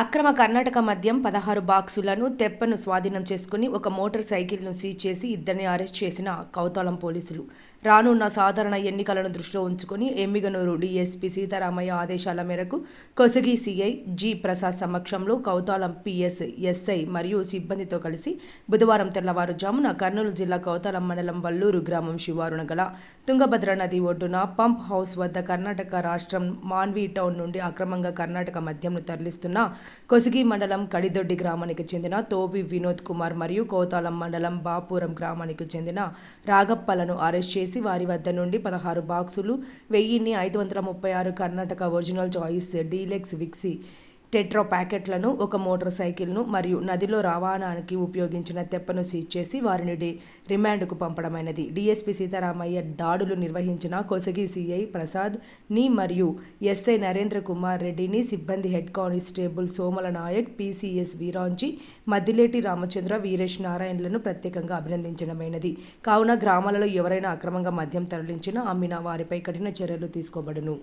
అక్రమ కర్ణాటక మద్యం పదహారు బాక్సులను తెప్పను స్వాధీనం చేసుకుని ఒక మోటార్ సైకిల్ను సీజ్ చేసి ఇద్దరిని అరెస్ట్ చేసిన కౌతాళం పోలీసులు. రానున్న సాధారణ ఎన్నికలను దృష్టిలో ఉంచుకుని ఎమ్మిగనూరు డీఎస్పీ సీతారామయ్య ఆదేశాల మేరకు కొసగి సిఐ జి ప్రసాద్ సమక్షంలో కౌతాళం పిఎస్ ఎస్ఐ మరియు సిబ్బందితో కలిసి బుధవారం తెల్లవారుజామున కర్నూలు జిల్లా కౌతాళం మండలం వల్లూరు గ్రామం శివారున గల తుంగభద్ర నది ఒడ్డున పంప్ హౌస్ వద్ద కర్ణాటక రాష్ట్రం మాన్వీ టౌన్ నుండి అక్రమంగా కర్ణాటక మద్యంను తరలిస్తున్న కొసిగి మండలం కడిదొడ్డి గ్రామానికి చెందిన తోబి వినోద్ కుమార్ మరియు కోతాలం మండలం బాపురం గ్రామానికి చెందిన రాగప్పలను అరెస్ట్ చేసి వారి వద్ద నుండి పదహారు బాక్సులు వెయ్యిన్ని ఐదు వందల ముప్పై ఆరు కర్ణాటక ఒరిజినల్ చాయిస్ డీలెక్స్ విక్సీ టెట్రో ప్యాకెట్లను ఒక మోటార్ సైకిల్ను మరియు నదిలో రవాణానికి ఉపయోగించిన తెప్పను సీజ్ చేసి వారిని డి రిమాండ్కు పంపడమైనది. డిఎస్పీ సీతారామయ్య దాడులు నిర్వహించిన కొసగి సిఐ ప్రసాద్ని మరియు ఎస్ఐ నరేంద్ర కుమార్ రెడ్డిని సిబ్బంది head constable Somala Naik PCs Veeranji Maddileti Ramachandra Veeresh నారాయణలను ప్రత్యేకంగా అభినందించడమైనది. కావున గ్రామాలలో ఎవరైనా అక్రమంగా మద్యం తరలించినా అమ్మిన వారిపై కఠిన చర్యలు తీసుకోబడును.